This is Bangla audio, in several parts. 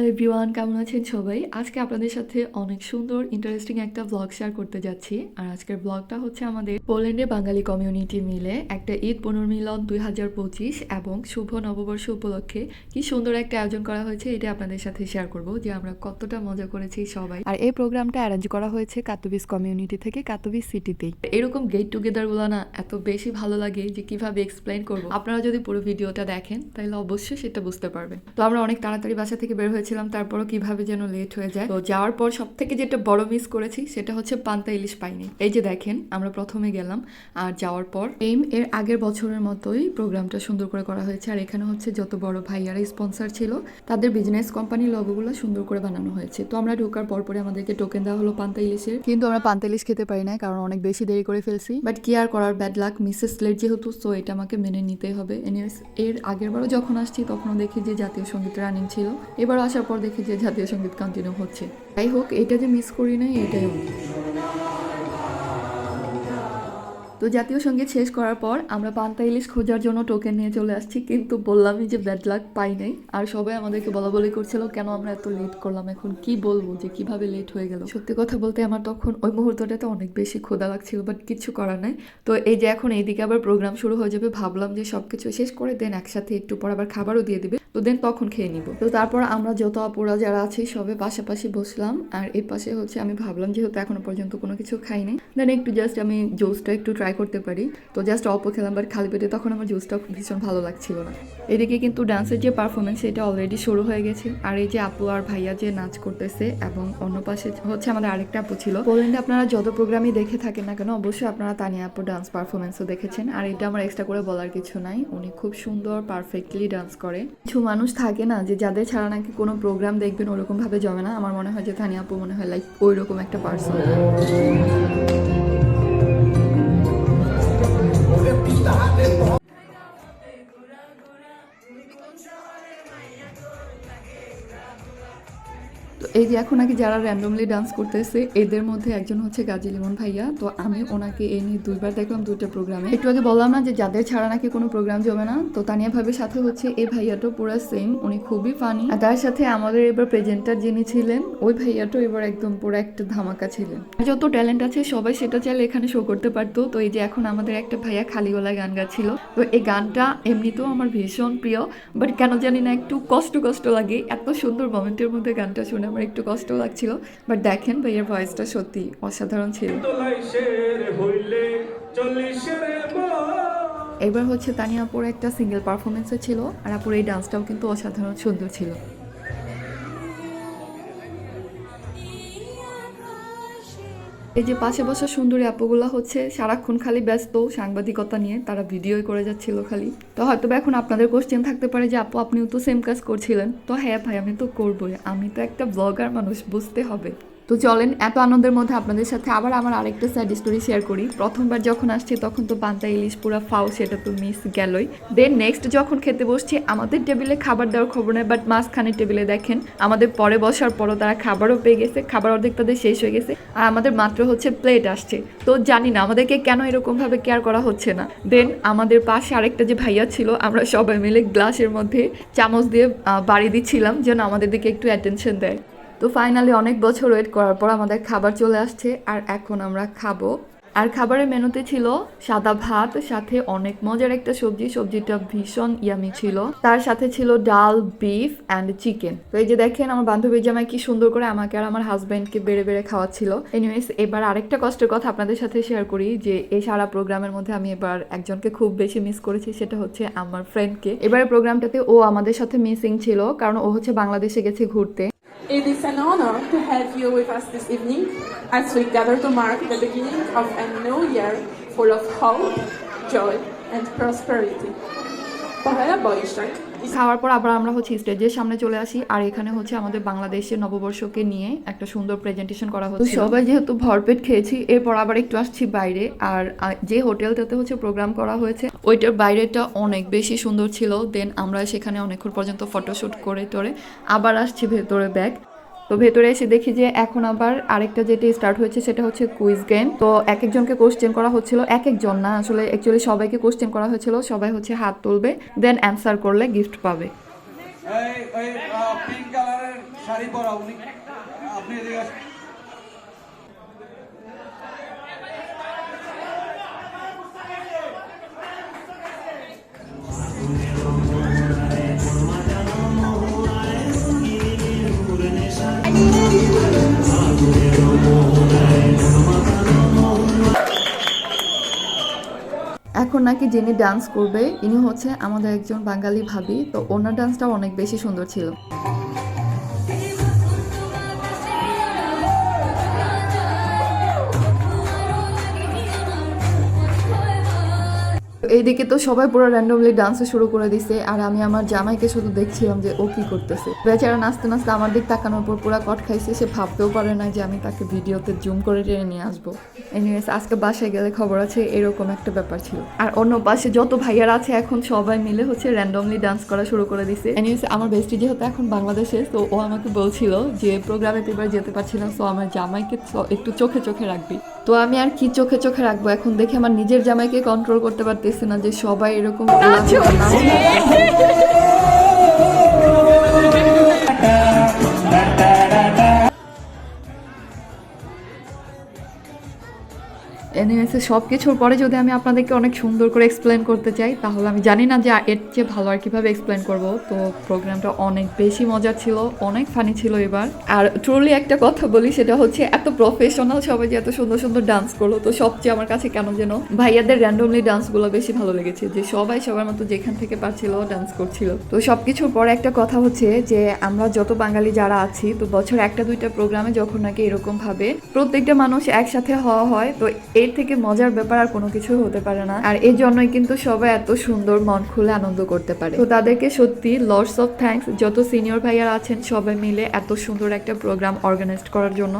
হ্যালো এভরিওয়ান, কেমন আছেন সবাই? আজকে আপনাদের সাথে অনেক সুন্দর ইন্টারেস্টিং একটা ব্লগ শেয়ার করতে যাচ্ছি। আর আজকের ব্লগটা হচ্ছে আমাদের পোল্যান্ডে বাঙালি কমিউনিটি মিলে একটা ঈদ পুনর্মিলন দুই হাজার পঁচিশ এবং শুভ নববর্ষ উপলক্ষে কি সুন্দর একটা আয়োজন করা হয়েছে, এটা আপনাদের সাথে শেয়ার করব, যে আমরা কতটা মজা করেছি সবাই। আর এই প্রোগ্রামটা অ্যারেঞ্জ করা হয়েছে কাতুবিস কমিউনিটি থেকে কাতুবিস সিটিতেই এরকম গেট টুগেদারগুলো না এত বেশি ভালো লাগে যে কীভাবে এক্সপ্লেন করব। আপনারা যদি পুরো ভিডিওটা দেখেন, তাহলে অবশ্যই সেটা বুঝতে পারবেন। তো আমরা অনেক তাড়াতাড়ি বাসা থেকে বের হয়েছিলাম তারপরও কীভাবে যেন লেট হয়ে যায়। তো যাওয়ার পর সব থেকে যেটা বড় মিস করেছি সেটা হচ্ছে পান্তা ইলিশ পাইনি। এই যে দেখেন আমরা প্রথমে গেলাম আর যাওয়ার পর এইম এর আগের বছরের মতোই প্রোগ্রামটা সুন্দর করে করা হয়েছে। আর এখানে হচ্ছে যত বড় ভাইয়ারা স্পন্সর ছিল তাদের বিজনেস কোম্পানির লগোগুলো সুন্দর করে বানানো হয়েছে। তো আমরা ঢোকার পর পরে আমাদেরকে টোকেন দেওয়া হলো পান্তা ইলিশের। কিন্তু আমরা পান্তা ইলিশ খেতে পারি না কারণ অনেক বেশি দেরি করে ফেলছি। বাট কি আর করার ব্যাড লাক মিসেস লেট যেহেতু সো এটা আমাকে মেনে নিতেই হবে। Anyways, এর আগের বারও যখন আসছি তখনও দেখি যে জাতীয় সংগীত রানিং ছিল। এবার আসার পর দেখি যে জাতীয় সংগীত কন্টিনিউ হচ্ছে। যাই হোক, এটা যে মিস করি নাই, এটাই অনেক তো জাতীয় সংগীত শেষ করার পর আমরা পান্তা ইলিশ খোঁজার জন্য টোকেন নিয়ে চলে আসছি, কিন্তু বললামই যে ব্যাড লাক পাই নাই। আর সবাই আমাদেরকে বলা বলি করছিল, কেন আমরা এত লেট করলাম? এখন কি বলব যে কীভাবে লেট হয়ে গেল? সত্যি কথা বলতে আমার তখন ওই মুহূর্তটাতে অনেক বেশি ক্ষুধা লাগছিল বাট কিছু করার নাই। তো এই যে এখন এইদিকে আবার প্রোগ্রাম শুরু হয়ে যাবে, ভাবলাম যে সবকিছু শেষ করে দেন একসাথে একটু পর আবার খাবারও দিয়ে দিবে। তো দেন তখন খেয়ে নিব। তো তারপর আমরা যত অপরা যারা আছি, সবে পাশাপাশি বসলাম। আর এর পাশে হচ্ছে আমি ভাবলাম, যেহেতু এখনও পর্যন্ত কোনো কিছু খাইনি দেন একটু জাস্ট আমি জুসটা একটু ট্রাই করতে পারি। তো জাস্ট অল্প খেলাম বাট খালি পেটে তখন আমার জুসটা ভীষণ ভালো লাগছিল না। এদিকে কিন্তু ডান্সের যে পারফরমেন্স সেটা অলরেডি শুরু হয়ে গেছে। আর এই যে আপু আর ভাইয়া যে নাচ করতেছে এবং অন্য পাশে হচ্ছে আমাদের আরেকটা আপু ছিল। পোল্যান্ডে আপনারা যত প্রোগ্রামই দেখে থাকেন না কেন, অবশ্যই আপনারা তানিয়া আপু ডান্স পারফরমেন্সও দেখেছেন। আর এটা আমার এক্সট্রা করে বলার কিছু নাই। উনি খুব সুন্দর পারফেক্টলি ডান্স করে। কিছু মানুষ থাকে না যে যাদের ছাড়া নাকি কোনো প্রোগ্রাম দেখবেন ওরকম ভাবে জমে না। আমার মনে হয় যে তানিয়া আপু মনে হয় লাইক ওই রকম একটা পার্সন está de volta. এই যে এখন নাকি যারা র্যান্ডমলি ডান্স করতেছে, এদের মধ্যে একজন হচ্ছে গাজী লিমন ভাইয়া। তো আমি ওনাকে এই নিয়ে দুইবার দেখলাম দুইটা প্রোগ্রামে একটু আগে বললাম না যে যাদের ছাড়া নাকি কোনো প্রোগ্রাম জমে না, তো তানিয়া ভাবের সাথে হচ্ছে এই ভাইয়াটা পুরো সেম উনি খুবই ফানি আর তার সাথে আমাদের এবার প্রেজেন্টার যিনি ছিলেন, ওই ভাইয়াটাও এবার একদম পুরো একটা ধামাকা ছিলেন। যত ট্যালেন্ট আছে, সবাই সেটা চাইলে এখানে শো করতে পারতো। তো এই যে এখন আমাদের একটা ভাইয়া খালি গলায় গান গাচ্ছিল। তো এই গানটা এমনিতেও আমার ভীষণ প্রিয় বাট কেন জানি না একটু কষ্ট কষ্ট লাগে। এত সুন্দর মোমেন্টের মধ্যে গানটা শুনে আমার একটু কষ্ট লাগছিল বাট দেখেন ভাইয়ের ভয়েসটা সত্যি অসাধারণ ছিল। এবার হচ্ছে তানিয়া আপুর একটা সিঙ্গেল পারফরমেন্সও ছিল, আর আপুর এই ডান্সটাও কিন্তু অসাধারণ সুন্দর ছিল। এই যে পাশে বসা সুন্দরী আপুগুলা হচ্ছে সারাক্ষণ খালি ব্যস্ত, সাংবাদিকতা নিয়ে তারা ভিডিওই করে যাচ্ছিল খালি। তো হয়তো এখন আপনাদের কোশ্চেন থাকতে পারে যে, আপু, আপনিও তো সেম কাজ করছিলেন। তো হ্যাঁ ভাই, আমি তো করবোই। আমি তো একটা ব্লগার মানুষ, বুঝতে হবে। তো চলেন, এত আনন্দের মধ্যে আপনাদের সাথে আবার আমার আরেকটা স্যাড স্টোরি শেয়ার করি। প্রথমবার যখন আসছি, তখন তো পান্তা ইলিশ পুরো ফাও সেটা তো মিস গেলই। দেন নেক্সট যখন খেতে বসছি, আমাদের টেবিলে খাবার দেওয়ার খবর নেই বাট মাঝখানে টেবিলে দেখেন, আমাদের পরে বসার পরও তারা খাবারও পেয়ে গেছে, খাবার অর্ধেক তাদের শেষ হয়ে গেছে, আর আমাদের মাত্র হচ্ছে প্লেট আসছে। তো জানি না, আমাদেরকে কেন এরকমভাবে কেয়ার করা হচ্ছে না। দেন আমাদের পাশে আরেকটা যে ভাইয়া ছিল, আমরা সবাই মিলে গ্লাসের মধ্যে চামচ দিয়ে বাড়ি দিচ্ছিলাম, যেন আমাদের দিকে একটু অ্যাটেনশন দেয়। তো ফাইনালি অনেক বছর ওয়েট করার পর আমাদের খাবার চলে আসছে, আর এখন আমরা খাব। আর খাবারের মেনুতে ছিল সাদা ভাত, সাথে অনেক মজার একটা সবজি, সবজিটা ভীষণ ইয়ামি ছিল। তার সাথে ছিল ডাল বিফ অ্যান্ড চিকেন তো এই যে দেখেন, আমার বান্ধবী জামাই কি সুন্দর করে আমাকে আর আমার হাজব্যান্ডকে বেড়ে বেড়ে খাওয়াচ্ছিল। এনিওয়েজ এবার আরেকটা কষ্টের কথা আপনাদের সাথে শেয়ার করি, যে এই সারা প্রোগ্রামের মধ্যে আমি এবার একজনকে খুব বেশি মিস করেছি, সেটা হচ্ছে আমার ফ্রেন্ডকে এবারের প্রোগ্রামটাতে ও আমাদের সাথে মিসিং ছিল, কারণ ও হচ্ছে বাংলাদেশে গেছে ঘুরতে। It is an honor to have you with us this evening as we gather to mark the beginning of a new year full of hope, joy, and prosperity. Pahela Boishak is খাওয়ার পর আবার আমরা হচ্ছে স্টেজের সামনে চলে আসি। আর এখানে হচ্ছে আমাদের বাংলাদেশের নববর্ষকে নিয়ে একটা সুন্দর প্রেজেন্টেশন করা হচ্ছে সবাই যেহেতু ভরপেট খেয়েছি এরপর আবার একটু আসছি বাইরে। আর যে হোটেলটাতে হচ্ছে প্রোগ্রাম করা হয়েছে ওইটার বাইরেটা অনেক বেশি সুন্দর ছিল। দেন আমরা সেখানে অনেকক্ষণ পর্যন্ত ফটোশ্যুট করে টরে আবার আসছি ভেতরে ব্যাগ তো ভেতরে এসে দেখি যে এখন আবার আরেকটা যেটি স্টার্ট হয়েছে সেটা হচ্ছে কুইজ গেম তো এক একজনকে কোশ্চেন করা হচ্ছিল এক একজন না, আসলে অ্যাকচুয়ালি সবাইকে কোশ্চেন করা হয়েছিল, সবাই হচ্ছে হাত তুলবে দেন অ্যান্সার করলে গিফট পাবে। এই ওই পিঙ্ক কালারের শাড়ি পরা উনি আপনি নাকি যিনি ডান্স করবে, ইনি হচ্ছে আমাদের একজন বাঙালি ভাবি, তো ওনার ডান্সটা অনেক বেশি সুন্দর ছিল। এইদিকে তো সবাই পুরো র্যান্ডমলি ডান্স শুরু করে দিছে, আর আমি আমার জামাইকে শুধু দেখছিলাম যে ও কি করতেছে। বেচারা নাচতে নাচতে আমার দিক তাকানোর পর পুরো কট খাইছে, সে ভাবতেও পারে না যে আমি তাকে ভিডিওতে জুম করে টেনে নিয়ে আসব। এনিওয়েজ আজকে বাসায় গেলে খবর আছে, এরকম একটা ব্যাপার ছিল। আর অন্য পাশে যত ভাইয়ারা আছে, এখন সবাই মিলে হচ্ছে র্যান্ডমলি ডান্স করা শুরু করে দিছে। এনিওয়েজ আমার বেস্টি যেহেতু এখন বাংলাদেশে, তো ও আমাকে বলছিল যে প্রোগ্রামে এবার যেতে পারছিলাম তো আমার জামাইকে একটু চোখে চোখে রাখবি। তো আমি আর কি চোখে চোখে রাখব? এখন দেখে আমার নিজের জামাইকে কন্ট্রোল করতে পারতেছি না যে সবাই এরকম এনিওয়েসে সব কিছুর পরে যদি আমি আপনাদেরকে অনেক সুন্দর করে এক্সপ্লেন করতে চাই, তাহলে আমি জানি না যে এর চেয়ে ভালো আর কীভাবে এক্সপ্লেন করব। তো প্রোগ্রামটা অনেক বেশি মজার ছিল, অনেক ফানি ছিল এবার। আর ট্রুলি একটা কথা বলি, সেটা হচ্ছে এত প্রফেশনাল সবাই যে এত সুন্দর সুন্দর ডান্স করল, তো সবচেয়ে আমার কাছে কেন যেন ভাইয়াদের র্যান্ডমলি ডান্সগুলো বেশি ভালো লেগেছে, যে সবাই সবার মতো যেখান থেকে পারছিল ডান্স করছিল। তো সব কিছুর পরে একটা কথা হচ্ছে যে আমরা যত বাঙালি যারা আছি, তো বছর একটা দুইটা প্রোগ্রামে যখন নাকি এরকম ভাবে প্রত্যেকটা মানুষ একসাথে হওয়া হয়, তো এর থেকে মজার ব্যাপার আর কোনো কিছু হতে পারে না। আর এই জন্যই কিন্তু সবাই এত সুন্দর মন খুলে আনন্দ করতে পারে। তো তাদেরকে সত্যি লর্ডস অফ থ্যাংকস যত সিনিয়র ভাইয়ার আছেন সবাই মিলে এত সুন্দর একটা প্রোগ্রাম অর্গানাইজ করার জন্য।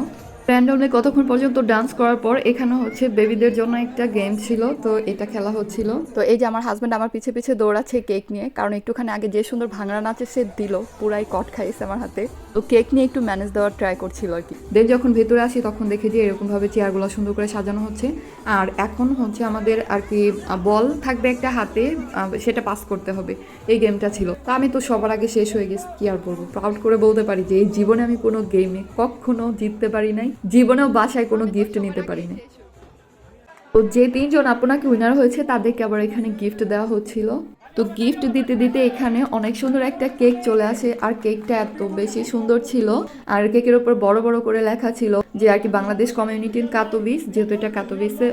র্যান্ডমলি কতক্ষণ পর্যন্ত ডান্স করার পর এখানে হচ্ছে বেবিদের জন্য একটা গেম ছিল, তো এটা খেলা হচ্ছিল। তো এই যে আমার হাজব্যান্ড আমার পিছে পিছে দৌড়াচ্ছে কেক নিয়ে, কারণ একটুখানি আগে যে সুন্দর ভাঙড়া নাচে সে দিল, পুরাই কট খাইছে আমার হাতে। তো কেক নিয়ে একটু ম্যানেজ দেওয়ার ট্রাই করছিল আর কি। দেন যখন ভেতরে আসি তখন দেখে যে এরকমভাবে চেয়ারগুলো সুন্দর করে সাজানো হচ্ছে। আর এখন হচ্ছে আমাদের আর কি বল থাকবে একটা হাতে সেটা পাস করতে হবে। এই গেমটা ছিল। তা আমি তো সবার আগে শেষ হয়ে গেছি, কি আর বলব? প্রাউড করে বলতে পারি যে এই জীবনে আমি কোনো গেমে কখনো জিততে পারি নাই। জীবনেও বাসায় কোনো গিফট নিতে পারিনি। তো যে তিনজন আপনাকে উইনার হয়েছে, তাদেরকে আবার এখানে গিফট দেওয়া হচ্ছিল। তো গিফট দিতে দিতে এখানে অনেক সুন্দর একটা কেক চলে আসে। আর কেকটা এত বেশি সুন্দর ছিল। আর কেকের উপর বড় বড় করে লেখা ছিল যে আর কি বাংলাদেশ কমিউনিটির কাতোবিস যেহেতু এটা কাতোবিসে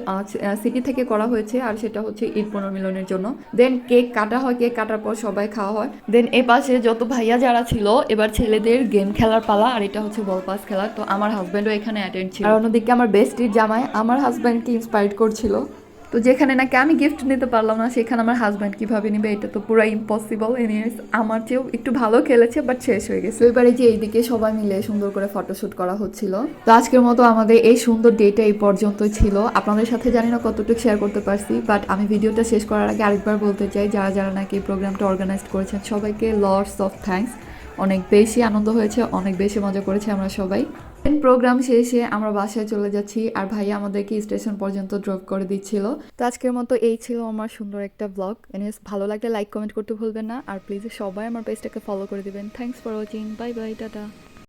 সিটি থেকে করা হয়েছে। আর সেটা হচ্ছে ঈদ পুনর্মিলনের জন্য। দেন কেক কাটা হয় কেক কাটার পর সবাই খাওয়া হয়। দেন এ পাশে যত ভাইয়া যারা ছিল, এবার ছেলেদের গেম খেলার পালা। আর এটা হচ্ছে বল পাস খেলা। তো আমার হাজব্যান্ডও এখানে অ্যাটেন্ড ছিল। আর অন্যদিকে আমার বেস্টির জামাই, আমার হাজব্যান্ডকে ইন্সপায়ার করছিল। তো যেখানে নাকি আমি গিফট নিতে পারলাম না, সেখানে আমার হাজব্যান্ড কীভাবে নিবে এটা তো পুরো ইম্পসিবল এনিওয়েজ আমার চেয়েও একটু ভালো খেলেছে বাট শেষ হয়ে গেছে। এবারে যে এইদিকে সবাই মিলে সুন্দর করে ফটোশুট করা হচ্ছিল। তো আজকের মতো আমাদের এই সুন্দর ডেটা এই পর্যন্ত ছিল। আপনাদের সাথে জানি না কতটুকু শেয়ার করতে পারছি বাট আমি ভিডিওটা শেষ করার আগে আরেকবার বলতে চাই, যারা যারা নাকি এই প্রোগ্রামটা অর্গানাইজ করেছেন, সবাইকে লর্ডস অফ থ্যাঙ্কস অনেক বেশি আনন্দ হয়েছে, অনেক বেশি মজা করেছি আমরা সবাই। প্রোগ্রাম শেষে আমরা বাসায় চলে যাচ্ছি আর ভাইয়া আমাদেরকে স্টেশন পর্যন্ত ড্রপ করে দিচ্ছিল। তো আজকের মতো এই ছিল আমার সুন্দর একটা ব্লগ এনএস ভালো লাগলে লাইক কমেন্ট করতে ভুলবেন না। আর প্লিজ সবাই আমার পেজটাকে ফলো করে দিবেন। Thanks for watching bye bye tata.